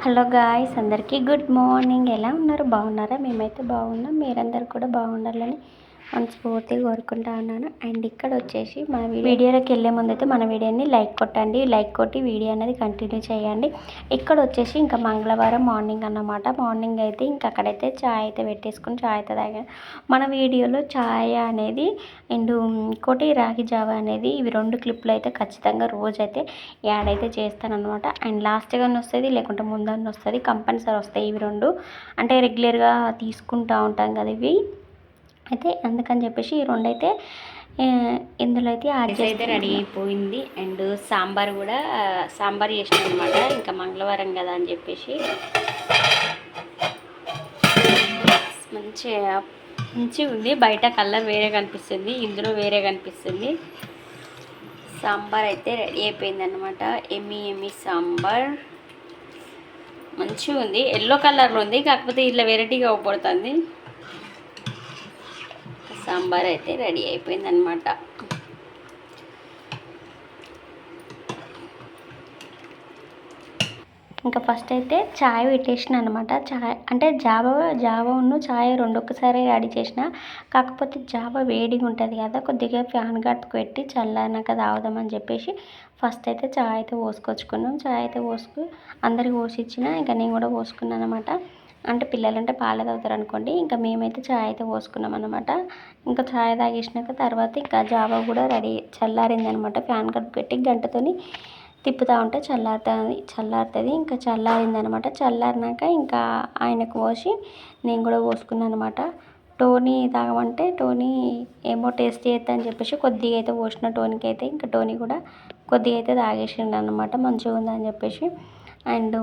Hello guys అందరికీ good morning. ఎలా ఉన్నారు? బాగున్నారా? మేమైతే బాగున్నాం. మీరందరూ కూడా బాగుండాలని మనస్ఫూర్తిగా కోరుకుంటా ఉన్నాను. అండ్ ఇక్కడ వచ్చేసి మన వీడియోలోకి వెళ్ళే ముందు అయితే మన వీడియోని లైక్ కొట్టండి. లైక్ కొట్టి వీడియో అనేది కంటిన్యూ చేయండి. ఇక్కడ వచ్చేసి ఇంకా మంగళవారం మార్నింగ్ అన్నమాట. మార్నింగ్ అయితే ఇంకా అక్కడైతే చాయ్ అయితే పెట్టేసుకుని చాయ్ అయితే తాగాను మన వీడియోలో చాయ్ అనేది అండ్ ఇంకోటి రాగి జావా అనేది ఇవి రెండు క్లిప్లు అయితే ఖచ్చితంగా రోజైతే యాడ్ అయితే చేస్తానమాట అండ్ లాస్ట్గా వస్తుంది లేకుంటే ముందన్న వస్తుంది కంపల్సరీ వస్తాయి ఇవి రెండు. అంటే రెగ్యులర్గా తీసుకుంటూ ఉంటాం కదా ఇవి. అయితే అందుకని చెప్పేసి ఈ రెండు అయితే ఇందులో అయితే యాడ్ అయితే రెడీ అయిపోయింది. అండ్ సాంబార్ కూడా సాంబార్ చేసిన అనమాట ఇంకా మంగళవారం కదా అని చెప్పేసి. మంచిగా మంచిగా ఉంది. బయట కలర్ వేరే కనిపిస్తుంది. ఇందులో వేరే కనిపిస్తుంది. సాంబార్ అయితే రెడీ అయిపోయింది అనమాట ఎమ్మి ఎమ్మి సాంబార్. మంచిగా ఉంది. ఎల్లో కలర్లో ఉంది. కాకపోతే ఇట్లా వెరైటీగా అవపడుతుంది సాంబార్ అయితే రెడీ అయిపోయింది అనమాట ఇంకా ఫస్ట్ అయితే చాయ్ పెట్టేసిన అనమాట చాయ్ అంటే జావ జావ ఉన్న చాయ్ రెండు ఒక్కసారి రెడీ చేసిన. కాకపోతే జావ వేడిగా ఉంటుంది కదా కొద్దిగా ఫ్యాన్ గట్టుకు పెట్టి చల్లనక తాగుదామని చెప్పేసి ఫస్ట్ అయితే చాయ్ అయితే పోసుకొచ్చుకున్నాం. చాయ్ అయితే పోసుకు అందరికి పోసి ఇచ్చిన. ఇంకా నేను కూడా పోసుకున్నాను అనమాట అంటే పిల్లలు అంటే పాలు తాగుతారు అనుకోండి. ఇంకా మేమైతే చాయ్ అయితే పోసుకున్నాం అనమాట ఇంకా చాయ్ తాగేసినాక తర్వాత ఇంకా జావా కూడా రెడీ చల్లారింది అనమాట ఫ్యాన్ కట్ పెట్టి గంటతోని తిప్పుతూ ఉంటే చల్లారుతుంది చల్లారుతుంది. ఇంకా చల్లారింది అనమాట చల్లారినాక ఇంకా ఆయనకు పోసి నేను కూడా పోసుకున్నాను అనమాట టోనీ తాగమంటే టోనీ ఏమో టేస్ట్ చేస్తా అని చెప్పేసి కొద్దిగా అయితే పోసిన టోనీకి అయితే ఇంకా టోనీ కూడా కొద్దిగా అయితే తాగేసిండు అనమాట మంచిగా ఉందని చెప్పేసి. అండ్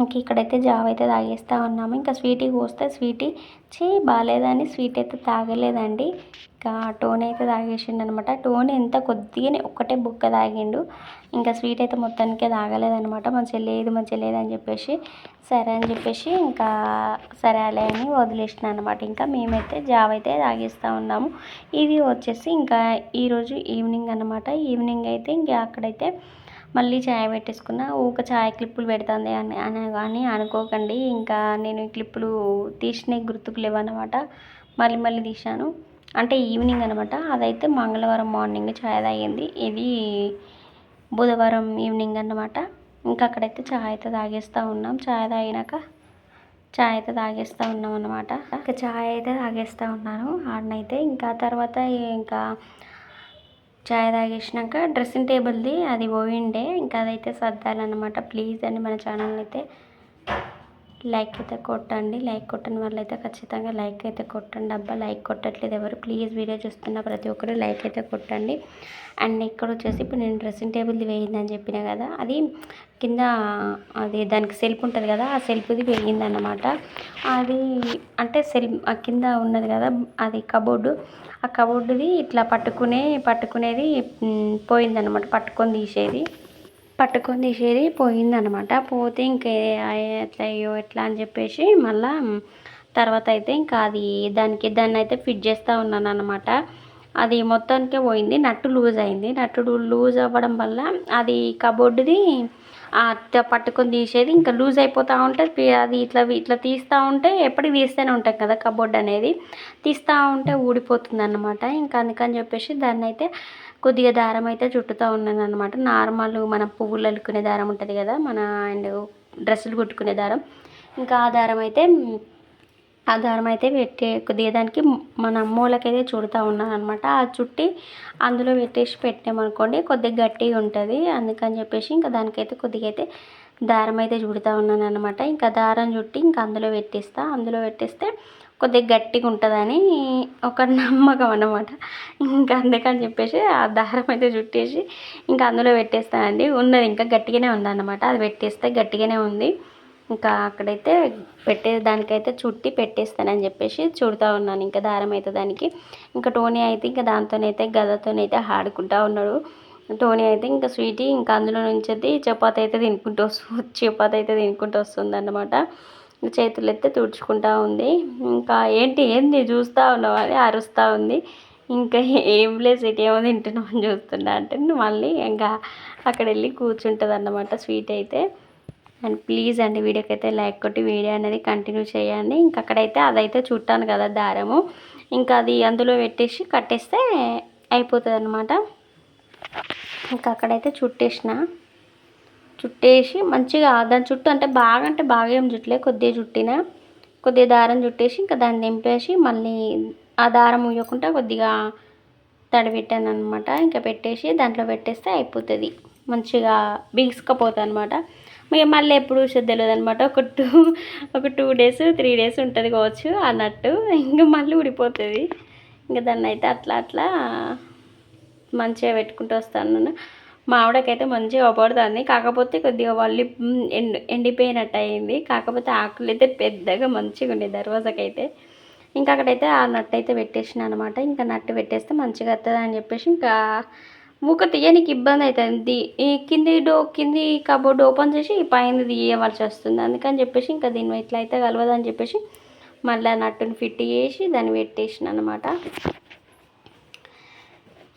ఇంక ఇక్కడైతే జావ అయితే తాగేస్తూ ఉన్నాము. ఇంకా స్వీటీ పోస్తే స్వీటీ. చీ బాగాలేదని స్వీట్ అయితే తాగలేదండి. ఇంకా టోన్ అయితే తాగేసిండు అనమాట టోన్ ఎంత కొద్దిగానే ఒక్కటే బుక్క తాగిండు. ఇంకా స్వీట్ అయితే మొత్తానికే తాగలేదనమాట. మంచిగా లేదు మంచిగా లేదని చెప్పేసి సరే అని చెప్పేసి ఇంకా సరే అని వదిలేసిన అనమాట ఇంకా మేమైతే జావ అయితే తాగేస్తూ ఉన్నాము. ఇది వచ్చేసి ఇంకా ఈరోజు ఈవినింగ్ అనమాట. ఈవినింగ్ అయితే ఇంకా అక్కడైతే మళ్ళీ ఛాయ్ పెట్టేసుకున్న ఊక ఛాయ్ క్లిప్పులు పెడుతుంది అని అని కానీ అనుకోకండి. ఇంకా నేను ఈ క్లిప్పులు తీసిన గుర్తుకు లేవన్నమాట. మళ్ళీ మళ్ళీ తీశాను. అంటే ఈవినింగ్ అనమాట అదైతే మంగళవారం మార్నింగ్ ఛాయ్ తాగింది. ఇది బుధవారం ఈవినింగ్ అన్నమాట. ఇంకా అక్కడైతే ఛాయ్ అయితే తాగేస్తూ ఉన్నాం. ఛాయ్ తాగినాక ఛాయ్ అయితే తాగేస్తూ ఉన్నాం అనమాట ఇంకా ఛాయ్ అయితే తాగేస్తూ ఉన్నాను. ఆడనైతే ఇంకా తర్వాత ఇంకా చాయ్ తాగేసినాక డ్రెస్సింగ్ టేబుల్ది అది పోయిండే. ఇంకా అదైతే సర్దాలన్నమాట. ప్లీజ్ అండి మన ఛానల్ అయితే లైక్ అయితే కొట్టండి. లైక్ కొట్టని వాళ్ళు అయితే ఖచ్చితంగా లైక్ అయితే కొట్టండి. అబ్బా లైక్ కొట్టట్లేదు ఎవరు. ప్లీజ్ వీడియో చూస్తున్న ప్రతి ఒక్కరు లైక్ అయితే కొట్టండి. అండ్ ఇక్కడ వచ్చేసి ఇప్పుడు నేను డ్రెస్సింగ్ టేబుల్ది వేయిందని చెప్పిన కదా అది కింద అది దానికి సెల్ఫ్ ఉంటుంది కదా ఆ సెల్ఫ్ది వేయిందన్నమాట. అది అంటే సెల్ఫ్ కింద ఉన్నది కదా అది కబోర్డు. ఆ కబోర్డుది ఇట్లా పట్టుకునే పట్టుకునేది పోయిందన్నమాట. పట్టుకొని తీసేది. పట్టుకొని తీసేది పోయిందనమాట. పోతే ఇంకా ఎట్లా అయ్యో ఎట్లా అని చెప్పేసి మళ్ళా తర్వాత అయితే ఇంకా అది దానికి దాన్ని అయితే ఫిట్ చేస్తూ ఉన్నాను అనమాట అది మొత్తానికే పోయింది. నట్టు లూజ్ అయింది. నట్టు లూజ్ అవ్వడం వల్ల అది కబోర్డుది పట్టుకొని తీసేది ఇంకా లూజ్ అయిపోతూ ఉంటే అది ఇట్లా ఇట్లా తీస్తూ ఉంటే ఎప్పటికి తీస్తూనే ఉంటాం కదా కబోర్డ్ అనేది. తీస్తూ ఉంటే ఊడిపోతుంది అన్నమాట ఇంకా అందుకని చెప్పేసి దాన్ని అయితే కొద్దిగా దారం అయితే చుట్టుతూ ఉన్నాను అనమాట నార్మల్ మన పువ్వులు అల్లుకునే దారం ఉంటుంది కదా మన అండ్ డ్రెస్సులు కుట్టుకునే దారం. ఇంకా ఆ దారం అయితే ఆ దారం అయితే పెట్టే కొద్దిగా దానికి మన మూలకైతే చుడుతూ ఉన్నాను అనమాట ఆ చుట్టి అందులో పెట్టేసి పెట్టామనుకోండి కొద్దిగా గట్టిగా ఉంటుంది. అందుకని చెప్పేసి ఇంకా దానికైతే కొద్దిగా అయితే దారం అయితే చుడుతూ ఉన్నాను అనమాట ఇంకా దారం చుట్టి ఇంకా అందులో పెట్టేస్తా. అందులో పెట్టేస్తే కొద్దిగా గట్టిగా ఉంటుందని ఒక నమ్మకం అన్నమాట. ఇంకా అందుకని చెప్పేసి ఆ దారం అయితే చుట్టేసి ఇంకా అందులో పెట్టేస్తానండి. ఉన్నది ఇంకా గట్టిగానే ఉందన్నమాట. అది పెట్టేస్తే గట్టిగానే ఉంది. ఇంకా అక్కడైతే పెట్టే దానికైతే చుట్టి పెట్టేస్తానని చెప్పేసి చుడుతూ ఉన్నాను. ఇంకా దారం అయితే దానికి. ఇంకా టోనీ అయితే ఇంకా దాంతోనైతే గదతోనైతే ఆడుకుంటూ ఉన్నాడు. టోనీ అయితే ఇంకా స్వీటీ ఇంకా అందులో నుంచి అయితే చపాతి అయితే తినుకుంటూ వస్తుంది చపాతి అయితే తినుకుంటూ వస్తుంది అన్నమాట చేతులు ఎత్తే తుడుచుకుంటూ ఉంది. ఇంకా ఏంటి ఏంది చూస్తూ ఉన్నావు అని అరుస్తూ ఉంది. ఇంకా ఏం లేదు సిటీ ఏమో తింటున్నావు అని చూస్తున్నా అంటే మళ్ళీ ఇంకా అక్కడ వెళ్ళి కూర్చుంటుంది అన్నమాట స్వీట్ అయితే. అండ్ ప్లీజ్ అండి వీడియోకి అయితే లైక్ కొట్టి వీడియో అనేది కంటిన్యూ చేయండి. ఇంకా అక్కడైతే అదైతే చుట్టాను కదా దారము. ఇంకా అది అందులో పెట్టేసి కట్టేస్తే అయిపోతుంది అనమాట ఇంకా అక్కడైతే చుట్టేసిన. చుట్టేసి మంచిగా దాని చుట్టూ అంటే బాగా అంటే బాగా ఏం చుట్టలే కొద్దిగా చుట్టిన కొద్దిగా దారం చుట్టేసి ఇంకా దాన్ని దింపేసి మళ్ళీ ఆ దారం ఉయ్యకుండా కొద్దిగా తడిపెట్టాను అనమాట ఇంకా పెట్టేసి దాంట్లో పెట్టేస్తే అయిపోతుంది. మంచిగా బిగుసుకపోతుంది అనమాట మళ్ళీ ఎప్పుడు తెలియదు అనమాట ఒక టూ ఒక టూ డేస్ త్రీ డేస్ ఉంటుంది కావచ్చు అన్నట్టు. ఇంకా మళ్ళీ ఊడిపోతుంది. ఇంకా దాన్ని అయితే అట్లా అట్లా మంచిగా పెట్టుకుంటూ వస్తాను మా ఆవిడకైతే మంచిగా అవపడుతుంది కాకపోతే కొద్దిగా వాళ్ళు ఎండి ఎండిపోయినట్టు అయింది కాకపోతే ఆకులు అయితే పెద్దగా మంచిగా ఉండే దర్వాజకైతే. ఇంకా అక్కడైతే ఆ నట్టు అయితే పెట్టేసిన అనమాట ఇంకా నట్టు పెట్టేస్తే మంచిగా వస్తుంది అని చెప్పేసి ఇంకా మూక తీయనికి ఇబ్బంది అవుతుంది ఈ కింది డో కింది కబోర్డ్ ఓపెన్ చేసి పైన తీయవలసి వస్తుంది. అందుకని చెప్పేసి ఇంకా దీన్ని ఇట్లా అయితే కలవదని చెప్పేసి మళ్ళీ నట్టుని ఫిట్ చేసి దాన్ని పెట్టేసిన అనమాట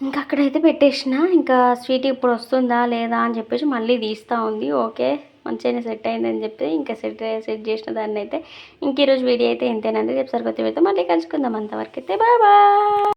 ఇంకా అక్కడైతే పెట్టేసిన. ఇంకా స్వీట్ ఇప్పుడు వస్తుందా లేదా అని చెప్పేసి మళ్ళీ తీస్తూ ఉంది. ఓకే మంచిగానే సెట్ అయిందని చెప్పి ఇంకా సెట్ సెట్ చేసిన దాన్ని అయితే ఇంక ఈరోజు వీడియో అయితే ఇంతేనండి. రేపు సరికొత్త అయితే మళ్ళీ కలుసుకుందాం అంతవరకు అయితే బాయ్ బాయ్.